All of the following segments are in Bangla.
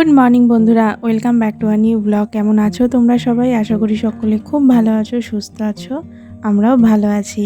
গুড মর্নিং বন্ধুরা, welcome back to a new blog. কেমন আছো তোমরা সবাই? আশা করি সকলে খুব ভালো আছো, সুস্থ আছো, আমরাও ভালো আছি।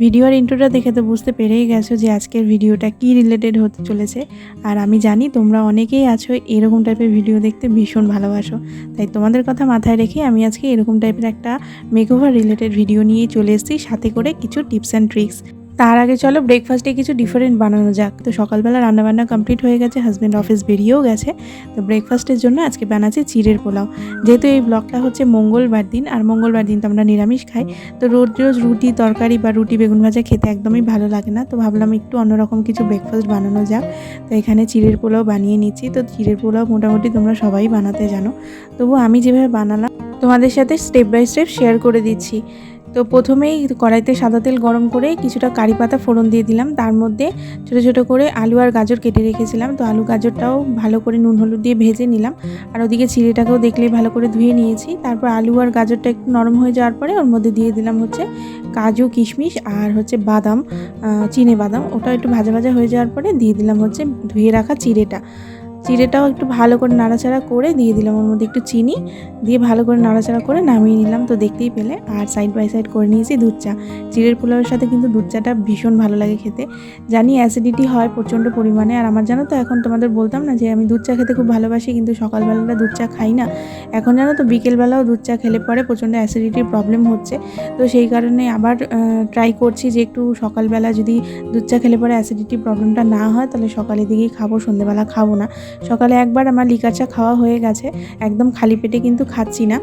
ভিডিওর ইন্ট্রোটা দেখে তো বুঝতে পেরেই গেছো যে আজকের ভিডিওটা কি রিলেটেড হতে চলেছে। আর আমি জানি তোমরা অনেকেই আছো, এরকম টাইপের ভিডিও দেখতে ভীষণ ভালোবাসো। তাই তোমাদের কথা মাথায় রেখে আমি আজকে এরকম টাইপের একটা মেকওভার রিলেটেড ভিডিও নিয়ে চলে এসেছি, সাথে করে কিছু টিপস অ্যান্ড ট্রিক্স তার আগে চলো ব্রেকফাস্টে কিছু ডিফারেন্ট বানানো যাক। তো সকালবেলা রান্নাবান্না কমপ্লিট হয়ে গেছে হাজব্যান্ড অফিস বেরিয়েও গেছে। তো ব্রেকফাস্টের জন্য আজকে বানাচ্ছি চিড়ের পোলাও। যেহেতু এই ব্লগটা হচ্ছে মঙ্গলবার দিন, আর মঙ্গলবার দিন তো আমরা নিরামিষ খাই, তো রোজ রোজ রুটি তরকারি বা রুটি বেগুন ভাজা খেতে একদমই ভালো লাগে না। তো ভাবলাম একটু অন্যরকম কিছু ব্রেকফাস্ট বানানো যাক। তো এখানে চিড়ের পোলাও বানিয়ে নিচ্ছি। তো চিড়ের পোলাও মোটামুটি তোমরা সবাই বানাতে জানো। তবু আমি যেভাবে বানালাম, তোমাদের সাথে স্টেপ বাই স্টেপ শেয়ার করে দিচ্ছি। তো প্রথমেই কড়াইতে সাদা তেল গরম করে কিছুটা কারি পাতা ফোড়ন দিয়ে দিলাম। তার মধ্যে ছোটো ছোটো করে আলু আর গাজর কেটে রেখেছিলাম। তো আলু গাজরটাও ভালো করে নুন হলুদ দিয়ে ভেজে নিলাম। আর ওদিকে চিড়েটাকেও দেখলেই ভালো করে ধুয়ে নিয়েছি। তারপর আলু আর গাজরটা একটু নরম হয়ে যাওয়ার পরে ওর মধ্যে দিয়ে দিলাম হচ্ছে কাজু, কিশমিশ আর হচ্ছে বাদাম চিনে বাদাম। ওটা একটু ভাজা ভাজা হয়ে যাওয়ার পরে দিয়ে দিলাম হচ্ছে ধুয়ে রাখা চিড়েটা। চিড়েটাও একটু ভালো করে নাড়াচাড়া করে দিয়ে দিলাম ওর মধ্যে একটু চিনি দিয়ে ভালো করে নাড়াচাড়া করে নামিয়ে নিলাম, তো দেখতেই পেলে। আর সাইড বাই সাইড করে নিয়েছি দুধ চা। চিড়ের পোলাওয়ের সাথে কিন্তু দুধ চাটা ভীষণ ভালো লাগে খেতে। জানি অ্যাসিডিটি হয় প্রচণ্ড পরিমাণে, আর আমার জানো তো এখন তোমাদের বলতাম না যে আমি দুধ চা খেতে খুব ভালোবাসি, কিন্তু সকালবেলাটা দুধ চা খাই না। এখন জানো তো বিকেলবেলাও দুধ চা খেলে পরে প্রচণ্ড অ্যাসিডিটির প্রবলেম হচ্ছে। তো সেই কারণে আবার ট্রাই করছি যে একটু সকালবেলা যদি দুধ চা খেলে পরে অ্যাসিডিটির প্রবলেমটা না হয়, তাহলে সকালের দিকেই খাব, সন্ধ্যেবেলা খাব না। সকালে একবার আমার লিকার চা খাওয়া হয়ে গেছে। একদম খালি পেটে কিন্তু খাচ্ছি না।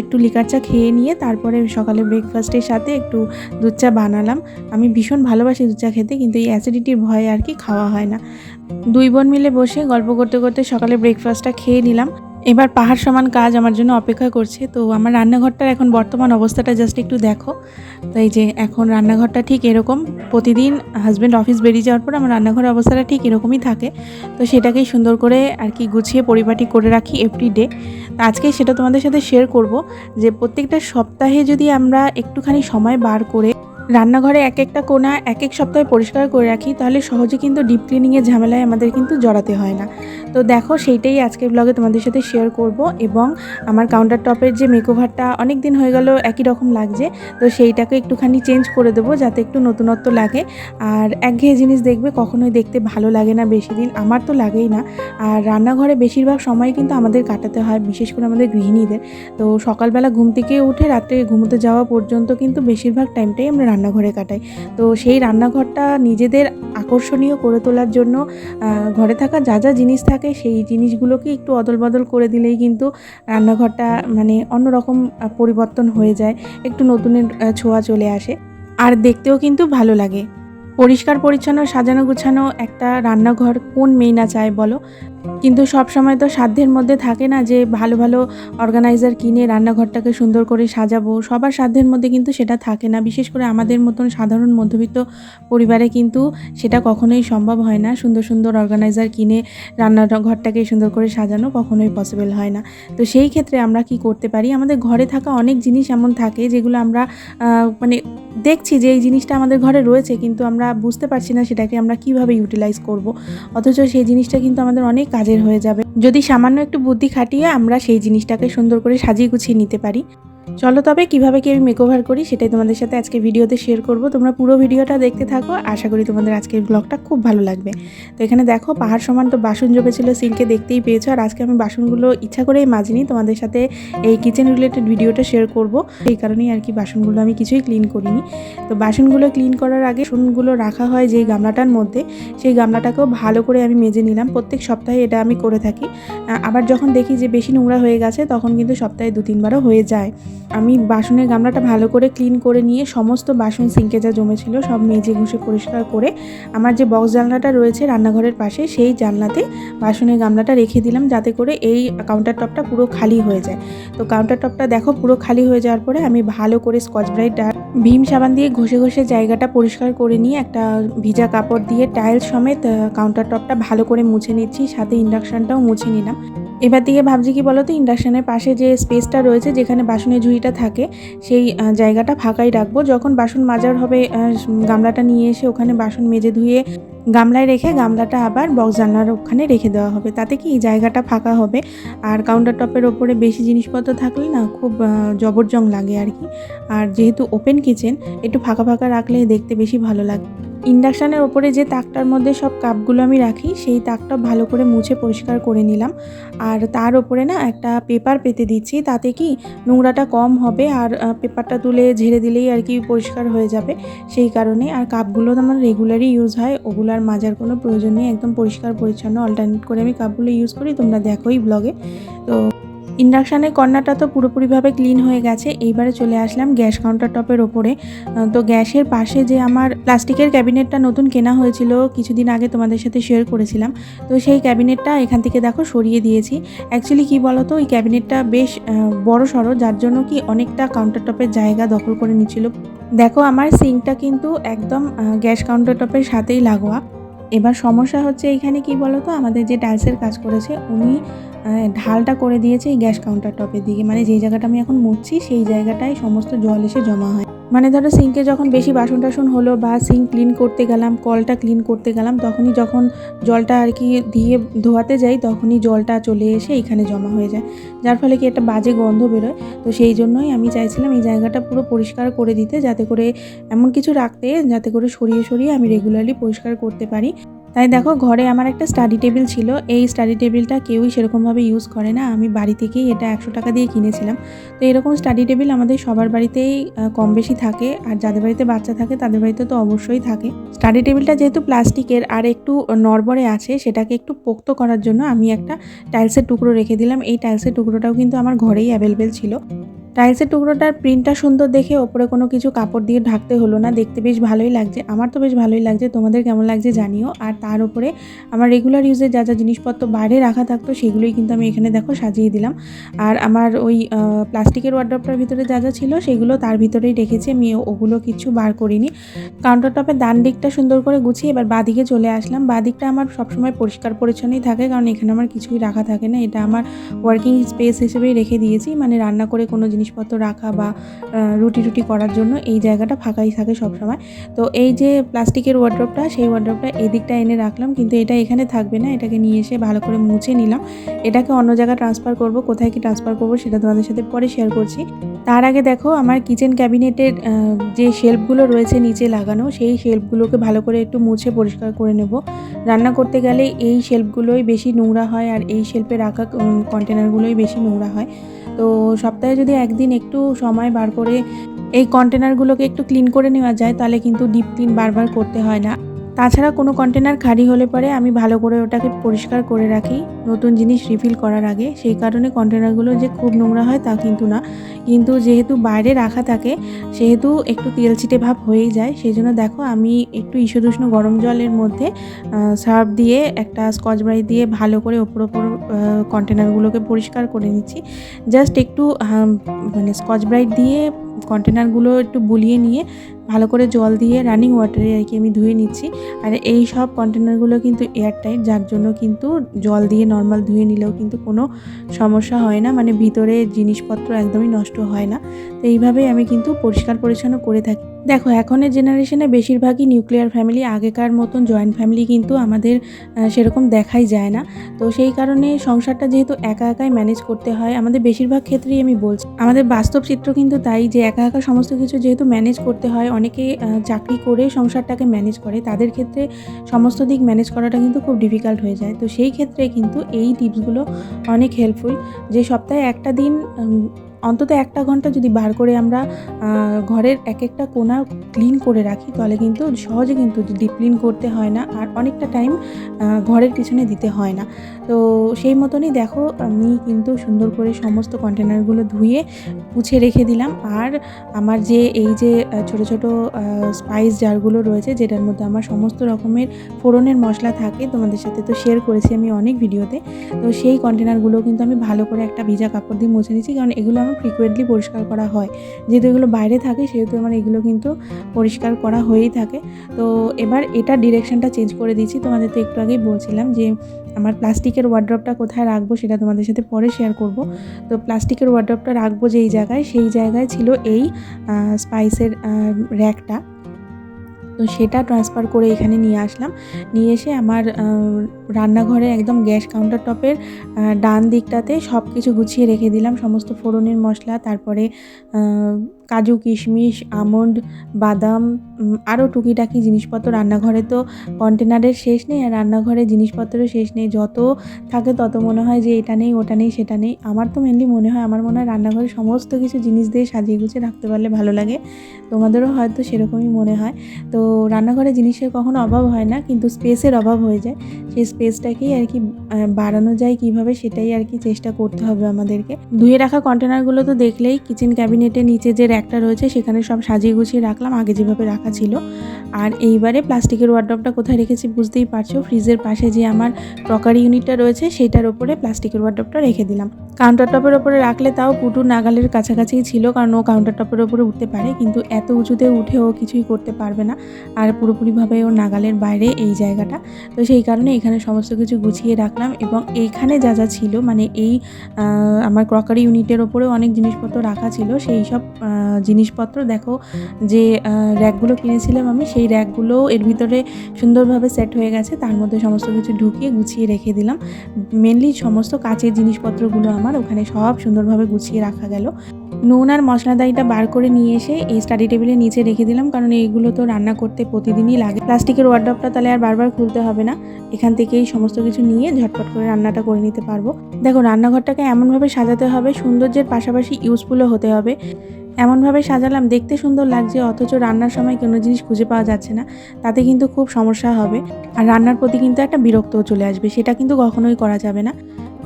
একটু লিকার চা খেয়ে নিয়ে তারপরে সকালে ব্রেকফাস্টের সাথে একটু দুধ চা বানালাম। আমি ভীষণ ভালোবাসি দুধ চা খেতে, কিন্তু এই অ্যাসিডিটির ভয়ে আর কি খাওয়া হয় না। দুই বোন মিলে বসে গল্প করতে করতে সকালে ব্রেকফাস্টটা খেয়ে নিলাম। এবার পাহাড় সমান কাজ আমার জন্য অপেক্ষা করছে। তো আমার রান্নাঘরটার এখন বর্তমান অবস্থাটা জাস্ট একটু দেখো। তো এই যে এখন রান্নাঘরটা ঠিক এরকম। প্রতিদিন হাজব্যান্ড অফিস বেরিয়ে যাওয়ার পর আমার রান্নাঘরের অবস্থাটা ঠিক এরকমই থাকে। তো সেটাকেই সুন্দর করে আর কি গুছিয়ে পরিপাটি করে রাখি এভরি ডে আজকে সেটা তোমাদের সাথে শেয়ার করব যে প্রত্যেকটা সপ্তাহে যদি আমরা একটুখানি সময় বার করে রান্নাঘরে এক একটা কোণা এক এক সপ্তাহে পরিষ্কার করে রাখি, তাহলে সহজে কিন্তু ডিপ ক্লিনিংয়ের ঝামেলায় আমাদের কিন্তু জড়াতে হয় না। তো দেখো, সেইটাই আজকের ব্লগে তোমাদের সাথে শেয়ার করব এবং আমার কাউন্টার টপের যে মেকওভারটা অনেক দিন হয়ে গেল, একই রকম লাগছে, তো সেইটাকে একটুখানি চেঞ্জ করে দেবো যাতে একটু নতুনত্ব লাগে। আর একঘেয়ে জিনিস দেখবে, কখনোই দেখতে ভালো লাগে না বেশি দিন আমার তো লাগেই না। আর রান্নাঘরে বেশিরভাগ সময় কিন্তু আমাদের কাটাতে হয়, বিশেষ করে আমাদের গৃহিণীদের। তো সকালবেলা ঘুম থেকে উঠে রাত্রে ঘুমোতে যাওয়া পর্যন্ত কিন্তু বেশিরভাগ টাইমটাই আমরা রান্নাঘরে কাটাই। তো সেই রান্নাঘরটা নিজেদের আকর্ষণীয় করে তোলার জন্য ঘরে থাকা যা যা জিনিস থাকে সেই জিনিসগুলোকে একটু অদল বদল করে দিলেই কিন্তু রান্নাঘরটা মানে অন্যরকম পরিবর্তন হয়ে যায়, একটু নতুনের ছোঁয়া চলে আসে। আর দেখতেও কিন্তু ভালো লাগে। পরিষ্কার পরিচ্ছন্ন সাজানো গুছানো একটা রান্নাঘর কোন মেয়ে না চায় বলো? কিন্তু সব সময় তো সাধ্যের মধ্যে থাকে না যে ভালো ভালো অর্গানাইজার কিনে রান্নাঘরটাকে সুন্দর করে সাজাবো। সবার সাধ্যের মধ্যে কিন্তু সেটা থাকে না। বিশেষ করে আমাদের মতন সাধারণ মধ্যবিত্ত পরিবারে কিন্তু সেটা কখনোই সম্ভব হয় না। সুন্দর সুন্দর অর্গানাইজার কিনে রান্নাঘরটাকে সুন্দর করে সাজানো কখনোই পসিবল হয় না। তো সেই ক্ষেত্রে আমরা কি করতে পারি? আমাদের ঘরে থাকা অনেক জিনিস এমন থাকে যেগুলো আমরা মানে দেখছি যে এই জিনিসটা আমাদের ঘরে রয়েছে কিন্তু আমরা বুঝতে পারছি না সেটাকে আমরা কীভাবে ইউটিলাইজ করব। অথচ সেই জিনিসটা কিন্তু আমাদের অনেক কাজের হয়ে যাবে। যদি সামান্য একটু বুদ্ধি খাটিয়ে আমরা সেই জিনিসটাকে সুন্দর করে সাজিয়ে গুছিয়ে নিতে পারি চলো তবে কীভাবে কি আমি মেকওভার করি সেটাই তোমাদের সাথে আজকে ভিডিওতে শেয়ার করব। তোমরা পুরো ভিডিওটা দেখতে থাকো। আশা করি তোমাদের আজকের ব্লগটা খুব ভালো লাগবে। তো এখানে দেখো, পাহাড় সমান তো বাসন জমেছিল সিঙ্কে দেখতেই পেয়েছ। আর আজকে আমি বাসনগুলো ইচ্ছা করেই মাজিনি। তোমাদের সাথে এই কিচেন রিলেটেড ভিডিওটা শেয়ার করব। এই কারণেই আর কি বাসনগুলো আমি কিছুই ক্লিন করিনি। তো বাসনগুলো ক্লিন করার আগে বাসনগুলো রাখা হয় যেই গামলাটার মধ্যে, সেই গামলাটাকেও ভালো করে আমি মেজে নিলাম। প্রত্যেক সপ্তাহে এটা আমি করে থাকি। আবার যখন দেখি যে বেশি নোংরা হয়ে গেছে, তখন কিন্তু সপ্তাহে দু তিনবারও হয়ে যায়। আমি বাসনের গামলাটা ভালো করে ক্লিন করে নিয়ে সমস্ত বাসন সিঙ্কে যা জমেছিল সব মেজে ঘষে পরিষ্কার করে আমার যে বক্স জানলাটা রয়েছে রান্নাঘরের পাশে সেই জানলাতে বাসনের গামলাটা রেখে দিলাম যাতে করে এই কাউন্টার টপটা পুরো খালি হয়ে যায়। তো কাউন্টার টপটা দেখো পুরো খালি হয়ে যাওয়ার পরে আমি ভালো করে স্কচ ব্রাইট ভীম সাবান দিয়ে ঘষে ঘষে জায়গাটা পরিষ্কার করে নিয়ে একটা ভিজা কাপড় দিয়ে টাইলস সমেত কাউন্টার টপটা ভালো করে মুছে নিচ্ছি, সাথে ইন্ডাকশানটাও মুছে নিলাম। এবার দিকে ভাবছি কি বলতো ইন্ডাকশানের পাশে যে স্পেসটা রয়েছে, যেখানে বাসনের ঝুড়িটা থাকে, সেই জায়গাটা ফাঁকাই রাখব। যখন বাসন মাজার হবে গামলাটা নিয়ে এসে ওখানে বাসন মেজে ধুয়ে গামলায় রেখে গামলাটা আবার বক্স জানলার ওখানে রেখে দেওয়া হবে। তাতে কি জায়গাটা ফাঁকা হবে? আর কাউন্টার টপের ওপরে বেশি জিনিসপত্র থাকলে না খুব জবরজং লাগে আর কি। আর যেহেতু ওপেন কিচেন একটু ফাঁকা ফাঁকা রাখলে দেখতে বেশি ভালো লাগে ইন্ডাকশানের ওপরে যে তাকটার মধ্যে সব কাপগুলো আমি রাখি, সেই তাকটা ভালো করে মুছে পরিষ্কার করে নিলাম। আর তার ওপরে না একটা পেপার পেতে দিচ্ছি, তাতে কি নোংরাটা কম হবে আর পেপারটা তুলে ঝেড়ে দিলেই আর কি পরিষ্কার হয়ে যাবে। সেই কারণে আর কাপগুলো তো আমার রেগুলারই ইউজ হয়, ওগুলো আর মাজার কোনো প্রয়োজন নেই, একদম পরিষ্কার পরিচ্ছন্ন অল্টারনেট করে আমি কাপগুলো ইউজ করি, তোমরা দেখোই ব্লগে তো ইন্ডাকশানের কর্নারটা তো পুরোপুরিভাবে ক্লিন হয়ে গেছে। এইবারে চলে আসলাম গ্যাস কাউন্টার টপের ওপরে তো গ্যাসের পাশে যে আমার প্লাস্টিকের ক্যাবিনেটটা নতুন কেনা হয়েছিল, কিছুদিন আগে তোমাদের সাথে শেয়ার করেছিলাম। তো সেই ক্যাবিনেটটা এখান থেকে দেখো সরিয়ে দিয়েছি। অ্যাকচুয়ালি কি বলতো ওই ক্যাবিনেটটা বেশ বড় সড়ো, যার জন্য কি অনেকটা কাউন্টার টপের জায়গা দখল করে নিচ্ছিল দেখো, আমার সিঙ্কটা কিন্তু একদম গ্যাস কাউন্টার টপের সাথেই লাগোয়া। এবার সমস্যা হচ্ছে এখানে কি বলতো, আমাদের যে টাইলসের কাজ করেছে, উনি ঢালটা করে দিয়েছে এই গ্যাস কাউন্টার টপের দিকে। মানে যেই জায়গাটা আমি এখন মুছছি, সেই জায়গাটায় সমস্ত জল এসে জমা হয়। মানে ধরো সিঙ্কে যখন বেশি বাসন টাসন হলো বা সিঙ্ক ক্লিন করতে গেলাম, কলটা ক্লিন করতে গেলাম, তখনই যখন জলটা আর কি দিয়ে ধোয়াতে যাই, তখনই জলটা চলে এসে এখানে জমা হয়ে যায়। যার ফলে কি একটা বাজে গন্ধ বেরোয়। তো সেই জন্যই আমি চাইছিলাম এই জায়গাটা পুরো পরিষ্কার করে দিতে, যাতে করে এমন কিছু রাখতে, যাতে করে সরিয়ে সরিয়ে আমি রেগুলারলি পরিষ্কার করতে পারি। তাই দেখো, ঘরে আমার একটা স্টাডি টেবিল ছিল। এই স্টাডি টেবিলটা কেউই সেরকমভাবে ইউজ করে না। আমি বাড়ি থেকেই এটা একশো টাকা দিয়ে কিনেছিলাম। তো এরকম স্টাডি টেবিল আমাদের সবার বাড়িতেই কম বেশি থাকে। আর যাদের বাড়িতে বাচ্চা থাকে, তাদের বাড়িতে তো অবশ্যই থাকে। স্টাডি টেবিলটা যেহেতু প্লাস্টিকের আর একটু নড়বড়ে আছে, সেটাকে একটু পোক্ত করার জন্য আমি একটা টাইলসের টুকরো রেখে দিলাম। এই টাইলসের টুকরোটাও কিন্তু আমার ঘরেই অ্যাভেলেবেল ছিল। টাইলসের টুকরোটার প্রিন্টটা সুন্দর দেখে ওপরে কোনো কিছু কাপড় দিয়ে ঢাকতে হলো না। দেখতে বেশ ভালোই লাগছে। আমার তো বেশ ভালোই লাগছে। তোমাদের কেমন লাগছে জানিও। আর তার উপরে আমার রেগুলার ইউজে যা যা জিনিসপত্র বাইরে রাখা থাকতো, সেগুলোই কিন্তু আমি এখানে দেখো সাজিয়ে দিলাম। আর আমার ওই প্লাস্টিকের ওয়ার্ড্রপটার ভিতরে যা যা ছিল, সেগুলো তার ভিতরেই রেখেছি। আমি ওগুলো কিছু বার করিনি। কাউন্টার টপের ডান দিকটা সুন্দর করে গুছিয়ে এবার বাদিকে চলে আসলাম। বাদিকটা আমার সবসময় পরিষ্কার পরিচ্ছন্নই থাকে, কারণ এখানে আমার কিছুই রাখা থাকে না। এটা আমার ওয়ার্কিং স্পেস হিসেবেই রেখে দিয়েছি। মানে রান্না করে কোনো জিনিসপত্র রাখা বা রুটি রুটি করার জন্য এই জায়গাটা ফাঁকাই থাকে সবসময়। তো এই যে প্লাস্টিকের ওয়ার্ড্রপটা সেই ওয়ার্ড্রপটা এই দিকটা এনে রাখলাম, কিন্তু এটা এখানে থাকবে না, এটাকে নিয়ে এসে ভালো করে মুছে নিলাম। এটাকে অন্য জায়গায় ট্রান্সফার করব, কোথায় কি ট্রান্সফার করব সেটা তোমাদের সাথে পরে শেয়ার করছি। তার আগে দেখো, আমার কিচেন ক্যাবিনেটের যে শেলফগুলো রয়েছে নিচে লাগানো, সেই শেলফগুলোকে ভালো করে একটু মুছে পরিষ্কার করে নেব। রান্না করতে গেলে এই শেলফগুলোই বেশি নোংরা হয়, আর এই শেলফে রাখা কন্টেনারগুলোই বেশি নোংরা হয়। তো সপ্তাহে যদি একদিন একটু সময় বার করে এই কন্টেনারগুলোকে একটু ক্লিন করে নেওয়া যায়, তাহলে কিন্তু ডিপ ক্লিন বারবার করতে হয় না। তাছাড়া কোনো কন্টেনার খালি হলে পরে আমি ভালো করে ওটাকে পরিষ্কার করে রাখি নতুন জিনিস রিফিল করার আগে। সেই কারণে কন্টেনারগুলো যে খুব নোংরা হয় তা কিন্তু না। কিন্তু যেহেতু বাইরে রাখা থাকে, সেহেতু একটু তেল ছিটে ভাব হয়েই যায়। সেই জন্য দেখো আমি একটু ঈষদুষ্ণ গরম জলের মধ্যে সার্ফ দিয়ে একটা স্কচ ব্রাইট দিয়ে ভালো করে ওপর ওপর কন্টেনারগুলোকে পরিষ্কার করে নিচ্ছি। জাস্ট একটু মানে স্কচ ব্রাইট দিয়ে কন্টেনারগুলো একটু বুলিয়ে নিয়ে ভালো করে জল দিয়ে রানিং ওয়াটারে আর কি আমি ধুয়ে নিচ্ছি। আর এই সব কন্টেনারগুলো কিন্তু এয়ারটাইট যার জন্য কিন্তু জল দিয়ে নর্মাল ধুয়ে নিলেও কিন্তু কোনো সমস্যা হয় না। মানে ভিতরে জিনিসপত্র একদমই নষ্ট হয় না। তো এইভাবেই আমি কিন্তু পরিষ্কার পরিচ্ছন্ন করে থাকি। দেখো এখনের জেনারেশনে বেশিরভাগই নিউক্লিয়ার ফ্যামিলি আগেকার মতন জয়েন্ট ফ্যামিলি কিন্তু আমাদের সেরকম দেখাই যায় না। তো সেই কারণে সংসারটা যেহেতু একা একাই ম্যানেজ করতে হয়, আমাদের বেশিরভাগ ক্ষেত্রেই আমি বলছি, আমাদের বাস্তব চিত্র কিন্তু তাই যে একা একা সমস্ত কিছু যেহেতু ম্যানেজ করতে হয়, অনেকে চাকরি করে সংসারটাকে ম্যানেজ করে, তাদের ক্ষেত্রে সমস্ত দিক ম্যানেজ করাটা কিন্তু খুব ডিফিকাল্ট হয়ে যায়। তো সেই ক্ষেত্রে কিন্তু এই টিপসগুলো অনেক হেল্পফুল যে সপ্তাহে একটা দিন অন্তত একটা ঘণ্টা যদি বার করে আমরা ঘরের এক একটা কোণা ক্লিন করে রাখি, তাহলে কিন্তু সহজে কিন্তু ডিপ ক্লিন করতে হয় না আর অনেকটা টাইম ঘরের পিছনে দিতে হয় না। তো সেই মতনই দেখো, আমি কিন্তু সুন্দর করে সমস্ত কন্টেনারগুলো ধুয়ে মুছে রেখে দিলাম। আর আমার যে, এই যে ছোট ছোট স্পাইস জারগুলো রয়েছে, যেটার মধ্যে আমার সমস্ত রকমের ফোড়নের মশলা থাকে, তোমাদের সাথে তো শেয়ার করেছি আমি অনেক ভিডিওতে তো সেই কন্টেনারগুলো কিন্তু আমি ভালো করে একটা ভিজা কাপড় দিয়ে মুছে নিচ্ছি কারণ এগুলো আমার ফ্রিকুয়েন্টলি পরিষ্কার করা হয়। যেহেতু এগুলো বাইরে থাকে, সেহেতু আমার এগুলো কিন্তু পরিষ্কার করা হয়েই থাকে। তো এবার এটা ডিরেকশনটা চেঞ্জ করে দিচ্ছি। তোমাদের তো একটু আগেই বলছিলাম যে, আমার প্লাস্টিকের ওয়ার্ড্রপটা কোথায় রাখব সেটা তোমাদের সাথে পরে শেয়ার করব। তো প্লাস্টিকের ওয়ার্ড্রপটা রাখব যেই জায়গায়, সেই জায়গায় ছিল এই স্পাইসের র্যাকটা তো সেটা ট্রান্সফার করে এখানে নিয়ে আসলাম। নিয়ে এসে আমার রান্নাঘরে একদম গ্যাস কাউন্টার টপের ডান দিকটাতে সব কিছু গুছিয়ে রেখে দিলাম। সমস্ত ফোড়নের মশলা, তারপরে কাজু কিশমিশ, আমন্ড, বাদাম আরও টুকিটাকি জিনিসপত্র রান্নাঘরে তো কন্টেনারের শেষ নেই আর রান্নাঘরে জিনিসপত্রেরও শেষ নেই। যত থাকে তত মনে হয় যে এটা নেই, ওটা নেই, সেটা নেই। আমার তো মেনলি মনে হয়, আমার মনে হয় রান্নাঘরে সমস্ত কিছু জিনিস দিয়ে সাজিয়ে গুছিয়ে রাখতে পারলে ভালো লাগে। তোমাদেরও হয়তো সেরকমই মনে হয়। তো রান্নাঘরে জিনিসের কখনো অভাব হয় না, কিন্তু স্পেসের অভাব হয়ে যায়। সেই স্পেসটাকেই আর কি বাড়ানো যায় কীভাবে সেটাই আর কি চেষ্টা করতে হবে আমাদেরকে। ধুয়ে রাখা কন্টেনারগুলো তো দেখলেই কিচেন ক্যাবিনেটের নিচে যে র্যাকটা রয়েছে, সেখানে সব সাজিয়ে গুছিয়ে রাখলাম। আগে যেভাবে রাখা ছিল। আর এইবারে প্লাস্টিকের ওয়ার্ড্রপটা কোথায় রেখেছি বুঝতেই পারছ? ফ্রিজের পাশে যে আমার ক্রকারি ইউনিটটা রয়েছে সেটার ওপরে প্লাস্টিকের ওয়ার্ড্রপটা রেখে দিলাম। কাউন্টার টপের ওপরে রাখলে তাও পুটু নাগালের কাছাকাছিই ছিল, কারণ ও কাউন্টার টপের ওপরে উঠতে পারে, কিন্তু এত উঁচুতে উঠে ও কিছুই করতে পারবে না। আর পুরোপুরিভাবে ও নাগালের বাইরে এই জায়গাটা। তো সেই কারণে এখানে সমস্ত কিছু গুছিয়ে রাখলাম এবং এইখানে যা যা ছিল মানে এই আমার ক্রকারি ইউনিটের ওপরেও অনেক জিনিসপত্র রাখা ছিল। সেই সব জিনিসপত্র দেখো যে র্যাকগুলো কিনেছিলাম আমি, সেই র্যাকগুলো এর ভিতরে সুন্দরভাবে সেট হয়ে গেছে। তার মধ্যে সমস্ত কিছু ঢুকিয়ে গুছিয়ে রেখে দিলাম। মেনলি সমস্ত কাচের জিনিসপত্রগুলো আমার, ওখানে সব সুন্দরভাবে গুছিয়ে রাখা গেল। নুন আর মশলাদাইটা বার করে নিয়ে এসে এই স্টাডি টেবিলের নিচে রেখে দিলাম, কারণ এইগুলো তো রান্না করতে প্রতিদিনই লাগে। প্লাস্টিকের ওয়ার্ড্রপটা তাহলে আর বারবার খুলতে হবে না। এখান থেকেই সমস্ত কিছু নিয়ে ঝটপট করে রান্নাটা করে নিতে পারব। দেখো, রান্নাঘরটাকে এমনভাবে সাজাতে হবে, সৌন্দর্যের পাশাপাশি ইউজফুলও হতে হবে। এমনভাবে সাজালাম, দেখতে সুন্দর লাগছে, অথচ রান্নার সময় কোনো জিনিস খুঁজে পাওয়া যাচ্ছে না। তাতে কিন্তু খুব সমস্যা হবে। আর রান্নার প্রতি কিন্তু একটা বিরক্তও চলে আসবে, সেটা কিন্তু কখনোই করা যাবে না।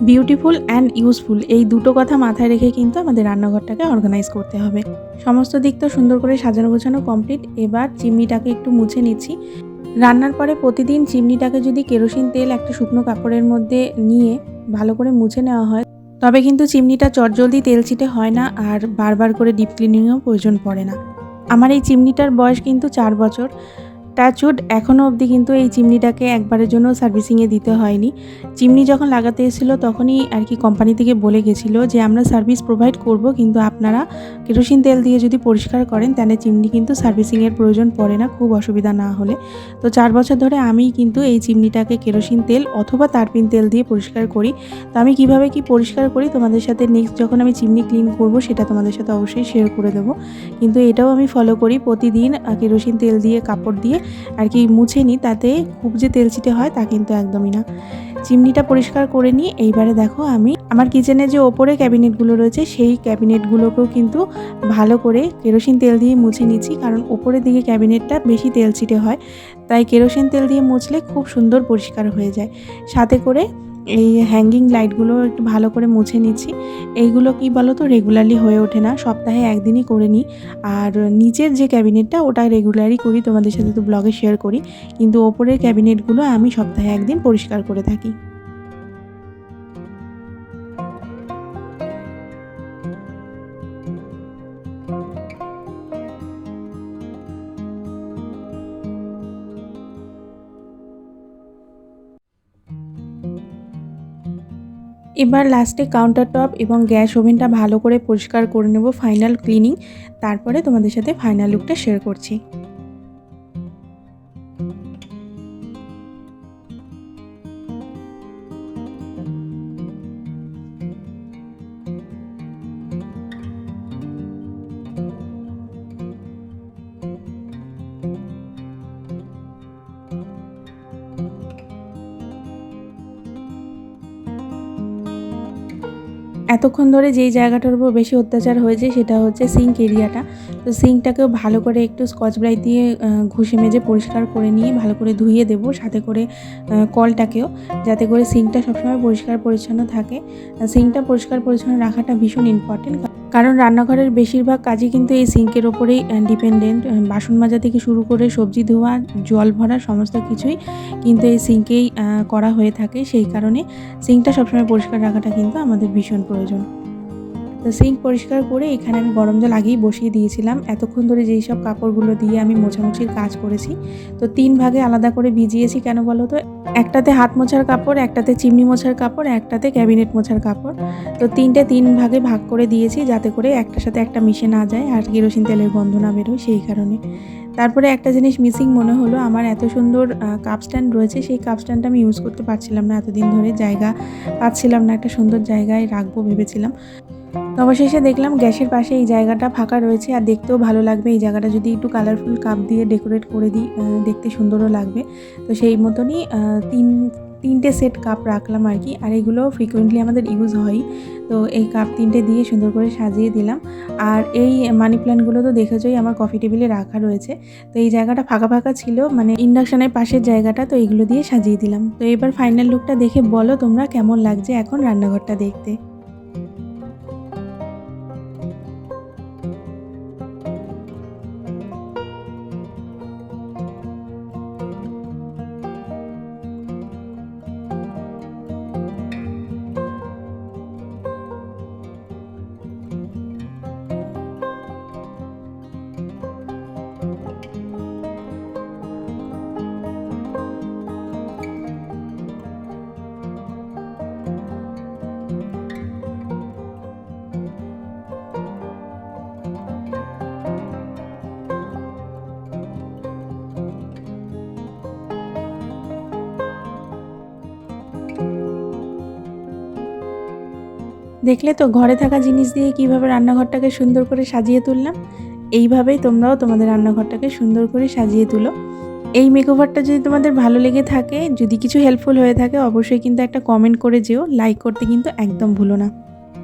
বিউটিফুল অ্যান্ড ইউজফুল এই দুটো কথা মাথায় রেখে কিন্তু আমাদের রান্নাঘরটাকে অর্গানাইজ করতে হবে। সমস্ত দিক তো সুন্দর করে সাজানো গোছানো কমপ্লিট এবার চিমনিটাকে একটু মুছে নিচ্ছি। রান্নার পরে প্রতিদিন চিমনিটাকে যদি কেরোসিন তেল, একটা শুকনো কাপড়ের মধ্যে নিয়ে ভালো করে মুছে নেওয়া হয় তবে কিন্তু চিমনিটা চটজলদি তেল ছিটে হয় না আর বারবার করে ডিপ ক্লিনিংও প্রয়োজন পড়ে না। আমার এই চিমনিটার বয়স কিন্তু চার বছর। টাচউড এখনও অবধি কিন্তু এই চিমনিটাকে একবারের জন্য সার্ভিসিংয়ে দিতে হয়নি। চিমনি যখন লাগাতে এসেছিল, তখনই আর কি কোম্পানি থেকে বলে গেছিল যে, আমরা সার্ভিস প্রোভাইড করব, কিন্তু আপনারা কেরোসিন তেল দিয়ে যদি পরিষ্কার করেন, তাহলে চিমনি কিন্তু সার্ভিসিংয়ের প্রয়োজন পড়ে না, খুব অসুবিধা না হলে। তো চার বছর ধরে আমি কিন্তু এই চিমনিটাকে কেরোসিন তেল অথবা তারপিন তেল দিয়ে পরিষ্কার করি। তো আমি কীভাবে কি পরিষ্কার করি, তোমাদের সাথে নেক্সট যখন আমি চিমনি ক্লিন করব, সেটা তোমাদের সাথে অবশ্যই শেয়ার করে দেবো। কিন্তু এটাও আমি ফলো করি প্রতিদিন কেরোসিন তেল দিয়ে, কাপড় দিয়ে আর কি মুছে নিই তাতে খুব যে তেল ছিটে হয় তা কিন্তু একদমই না। চিমনিটা পরিষ্কার করে নিই এইবারে দেখো আমি, আমার কিচেনে যে ওপরে ক্যাবিনেটগুলো রয়েছে, সেই ক্যাবিনেটগুলোকেও কিন্তু ভালো করে কেরোসিন তেল দিয়ে মুছে নিচ্ছি, কারণ ওপরের দিকে ক্যাবিনেটটা বেশি তেল ছিটে হয়। তাই কেরোসিন তেল দিয়ে মুছলে খুব সুন্দর পরিষ্কার হয়ে যায়। সাথে করে এই হ্যাঙ্গিং লাইটগুলো একটু ভালো করে মুছে নিচ্ছি। এইগুলো কি বলো তো রেগুলারলি হয়ে ওঠে না। সপ্তাহে একদিনই করে নিই। আর নিচের যে ক্যাবিনেটটা ওটা রেগুলারই করি। তোমাদের সাথে তো ব্লগে শেয়ার করি। কিন্তু ওপরের ক্যাবিনেটগুলো আমি সপ্তাহে একদিন পরিষ্কার করে থাকি। এবার লাস্টে কাউন্টার টপ এবং গ্যাস ওভেনটা ভালো করে পরিষ্কার করে নেব ফাইনাল ক্লিনিং তারপরে তোমাদের সাথে ফাইনাল লুকটা শেয়ার করছি। এতক্ষণ ধরে যেই জায়গাটার উপর বেশি অত্যাচার হয়েছে সেটা হচ্ছে সিঙ্ক এরিয়াটা। তো সিঙ্কটাকেও ভালো করে একটু স্কচ ব্রাইট দিয়ে ঘুষে মেজে পরিষ্কার করে নিয়ে ভালো করে ধুয়ে দেব, সাথে করে কলটাকেও, যাতে করে সিঙ্কটা সবসময় পরিষ্কার পরিচ্ছন্ন থাকে। সিঙ্কটা পরিষ্কার পরিচ্ছন্ন রাখাটা ভীষণ ইম্পর্টেন্ট কারণ রান্নাঘরের বেশিরভাগ কাজই কিন্তু এই সিঙ্কের ওপরেই ডিপেন্ডেন্ট বাসন মাজা থেকে শুরু করে সবজি ধোয়া, জল ভরা সমস্ত কিছুই কিন্তু এই সিঙ্কেই করা হয়ে থাকে। সেই কারণে সিঙ্কটা সবসময় পরিষ্কার রাখাটা কিন্তু আমাদের ভীষণ প্রয়োজন। সিঙ্ক পরিষ্কার করে এখানে আমি গরম জল আগেই বসিয়ে দিয়েছিলাম। এতক্ষণ ধরে যেই সব কাপড়গুলো দিয়ে আমি মোছামুছির কাজ করেছি। তো তিন ভাগে আলাদা করে ভিজিয়েছি কেন বলো তো? একটাতে হাত মোছার কাপড়, একটাতে চিমনি মোছার কাপড়, একটাতে ক্যাবিনেট মোছার কাপড়। তো তিনটে তিন ভাগে ভাগ করে দিয়েছি যাতে করে একটার সাথে একটা মিশে না যায় আর কেরোসিন তেলের গন্ধ না বেরোয় সেই কারণে। তারপরে একটা জিনিস মিসিং মনে হলো, আমার এত সুন্দর কাপ স্ট্যান্ড রয়েছে, সেই কাপ স্ট্যান্ডটা আমি ইউজ করতে পারছিলাম না এতদিন ধরে। জায়গা পাচ্ছিলাম না, একটা সুন্দর জায়গায় রাখব ভেবেছিলাম। অবশেষে দেখলাম গ্যাসের পাশে এই জায়গাটা ফাঁকা রয়েছে আর দেখতেও ভালো লাগবে। এই জায়গাটা যদি একটু কালারফুল কাপ দিয়ে ডেকোরেট করে দিই দেখতে সুন্দরও লাগবে। তো সেই মতনই তিন, তিনটে সেট কাপ রাখলাম আর কি। আর এগুলো ফ্রিকুয়েন্টলি আমাদের ইউজ হয় তো এই কাপ তিনটে দিয়ে সুন্দর করে সাজিয়ে দিলাম। আর এই মানি প্ল্যান্টগুলো তো দেখেছই, আমার কফি টেবিলে রাখা রয়েছে। তো এই জায়গাটা ফাঁকা ফাঁকা ছিল মানে ইন্ডাকশনের পাশের জায়গাটা, তো এইগুলো দিয়ে সাজিয়ে দিলাম। তো এবার ফাইনাল লুকটা দেখে বলো তোমরা কেমন লাগছে এখন রান্নাঘরটা দেখতে। দেখলে তো ঘরে থাকা জিনিস দিয়ে কীভাবে রান্নাঘরটাকে সুন্দর করে সাজিয়ে তুললাম? এইভাবেই তোমরাও তোমাদের রান্নাঘরটাকে সুন্দর করে সাজিয়ে তুলো। এই মেকওভারটা যদি তোমাদের ভালো লেগে থাকে, যদি কিছু হেল্পফুল হয়ে থাকে, অবশ্যই কিন্তু একটা কমেন্ট করে যেও। লাইক করতে কিন্তু একদম ভুলো না।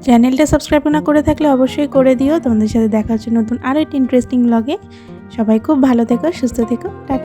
চ্যানেলটা সাবস্ক্রাইব না করে থাকলে অবশ্যই করে দিও। তোমাদের সাথে দেখা হচ্ছে নতুন আরও একটি ইন্টারেস্টিং ব্লগে সবাই খুব ভালো থেকো, সুস্থ থেকো। টাটা।